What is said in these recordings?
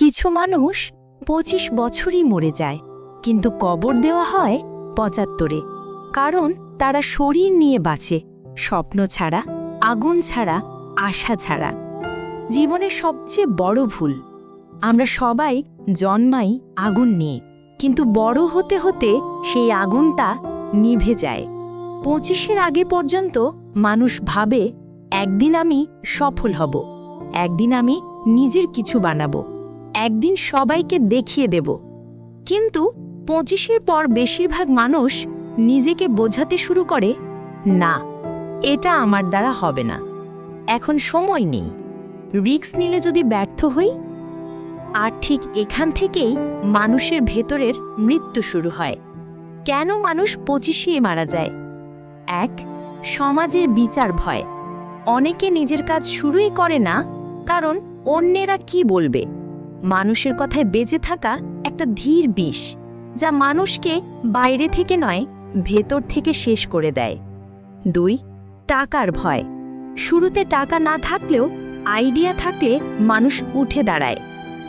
কিছু মানুষ পঁচিশ বছরই মরে যায়, কিন্তু কবর দেওয়া হয় পঁচাত্তরে। কারণ তারা শরীর নিয়ে বাঁচে, স্বপ্ন ছাড়া, আগুন ছাড়া, আশা ছাড়া। জীবনের সবচেয়ে বড় ভুল, আমরা সবাই জন্মাই আগুন নিয়ে, কিন্তু বড় হতে হতে সেই আগুনটা নিভে যায়। পঁচিশের আগে পর্যন্ত মানুষ ভাবে, একদিন আমি সফল হব, একদিন আমি নিজের কিছু বানাবো। একদিন সবাইকে দেখিয়ে দেব। কিন্তু পঁচিশের পর বেশিরভাগ মানুষ নিজেকে বোঝাতে শুরু করে, না, এটা আমার দ্বারা হবে না। এখন সময় নেই। রিক্স নিলে যদি ব্যর্থ হই, আর ঠিক এখান থেকেই মানুষের ভেতরের মৃত্যু শুরু হয়। কেন মানুষ পঁচিশে মারা যায়? এক, সমাজের বিচার ভয়। অনেকে নিজের কাজ শুরুই করে না, কারণ অন্যেরা কি বলবে? মানুষের কথায় বেঁচে থাকা একটা ধীর বিষ, যা মানুষকে বাইরে থেকে নয়, ভেতর থেকে শেষ করে দেয়। দুই, টাকার ভয়। শুরুতে টাকা না থাকলেও আইডিয়া থাকলে মানুষ উঠে দাঁড়ায়,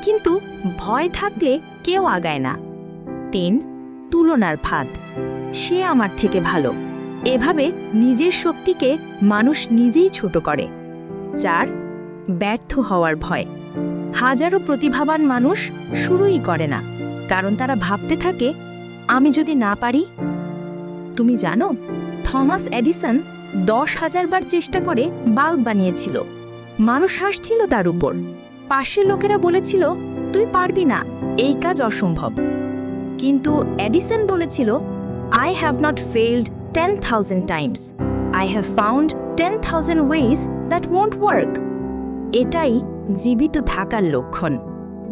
কিন্তু ভয় থাকলে কেউ আগায় না। তিন, তুলনার ফাঁদ। সে আমার থেকে ভালো। এভাবে নিজের শক্তিকে মানুষ নিজেই ছোট করে। চার ব্যর্থ হওয়ার ভয়। হাজারো প্রতিভাবান মানুষ শুরুই করে না, কারণ তারা ভাবতে থাকে, আমি যদি না পারি? তুমি জানো, থমাস এডিসন দশ হাজার বার চেষ্টা করে বাল্ব বানিয়েছিল। মানুষ হাসছিল তার উপর। পাশের লোকেরা বলেছিল, তুই পারবি না, এই কাজ অসম্ভব। কিন্তু এডিসন বলেছিল I have not failed ten thousand times I have found ten thousand ways that won't work এটাই জীবিত থাকার লক্ষণ।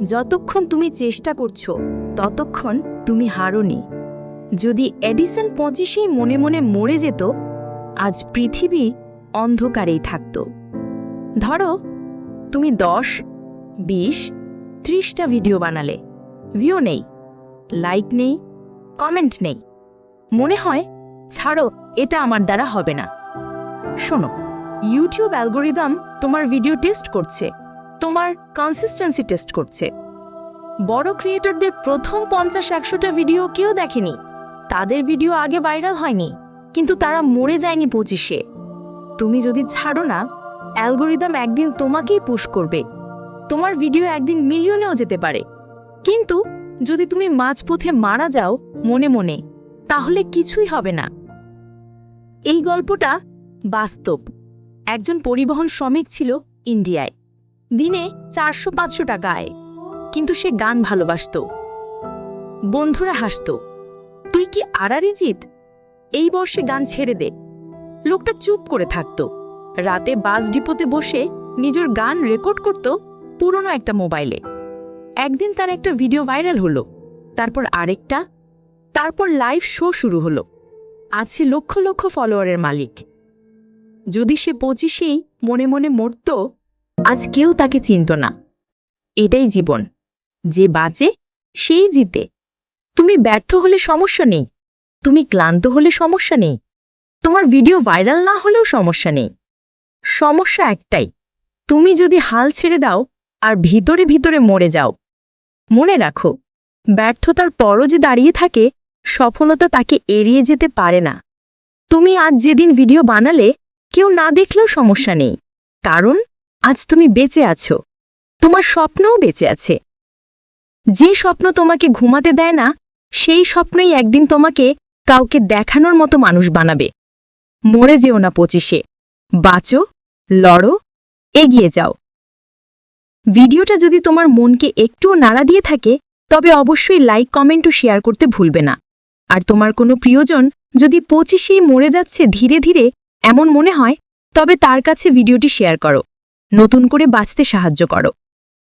যতক্ষণ তুমি চেষ্টা করছ, ততক্ষণ তুমি হারোনি। যদি এডিসন পঁচিশেই মনে মনে মরে যেত, আজ পৃথিবী অন্ধকারেই থাকত। ধরো, তুমি দশ, বিশ, ত্রিশটা ভিডিও বানালে। ভিউ নেই, লাইক নেই, কমেন্ট নেই। মনে হয়, ছাড়ো, এটা আমার দ্বারা হবে না। শোনো ইউটিউব অ্যালগোরিদম তোমার ভিডিও টেস্ট করছে, তোমার কনসিস্টেন্সি টেস্ট করছে। বড় ক্রিয়েটরদের প্রথম পঞ্চাশ একশোটা ভিডিও কেউ দেখেনি, তাদের ভিডিও আগে ভাইরাল হয়নি, কিন্তু তারা মরে যায়নি পঁচিশে। তুমি যদি ছাড়ো না অ্যালগোরিদম একদিন তোমাকেই পুশ করবে, তোমার ভিডিও একদিন মিলিয়নেও যেতে পারে। কিন্তু যদি তুমি মাঝপথে মারা যাও মনে মনে, তাহলে কিছুই হবে না। এই গল্পটা বাস্তব। একজন পরিবহন শ্রমিক ছিল ইন্ডিয়ায়। দিনে চারশো পাঁচশো টাকা আয়। কিন্তু সে গান ভালোবাসত। বন্ধুরা হাসত, তুই কি আড়ারি জিত? এই বর্ষে গান ছেড়ে দে। লোকটা চুপ করে থাকতো। রাতে বাস ডিপোতে বসে নিজের গান রেকর্ড করত পুরনো একটা মোবাইলে। একদিন তার একটা ভিডিও ভাইরাল হলো, তারপর আরেকটা, তারপর লাইভ শো শুরু হলো। আছে লক্ষ লক্ষ ফলোয়ারের মালিক। যদি সে পঁচিশেই মনে মনে মরত, আজ কেউ তাকে চিনত না। এটাই জীবন। যে বাঁচে, সেই জিতে। তুমি ব্যর্থ হলে সমস্যা নেই। তুমি ক্লান্ত হলে সমস্যা নেই। তোমার ভিডিও ভাইরাল না হলেও সমস্যা নেই। সমস্যা একটাই, তুমি যদি হাল ছেড়ে দাও আর ভিতরে ভিতরে মরে যাও। মনে রাখো, ব্যর্থতার পরও যে দাঁড়িয়ে থাকে, সফলতা তাকে এড়িয়ে যেতে পারে না। তুমি আজ যেদিন ভিডিও বানালে কেউ না দেখলেও সমস্যা নেই। কারণ, আজ তুমি বেঁচে আছো। তোমার স্বপ্নও বেঁচে আছে। যে স্বপ্ন তোমাকে ঘুমাতে দেয় না, সেই স্বপ্নই একদিন তোমাকে কাউকে দেখানোর মতো মানুষ বানাবে। মরে যেও না পঁচিশে। বাঁচো, লড়ো, এগিয়ে যাও। ভিডিওটা যদি তোমার মনকে একটুও নাড়া দিয়ে থাকে, তবে অবশ্যই লাইক, কমেন্ট ও শেয়ার করতে ভুলবে না। আর তোমার কোনো প্রিয়জন যদি পঁচিশেই মরে যাচ্ছে ধীরে ধীরে এমন মনে হয়, তবে তার কাছে ভিডিওটি শেয়ার করো। নতুন করে বাঁচতে সাহায্য করো।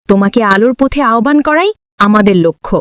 তোমাকে আলোর পথে আহ্বান করাই আমাদের লক্ষ্য।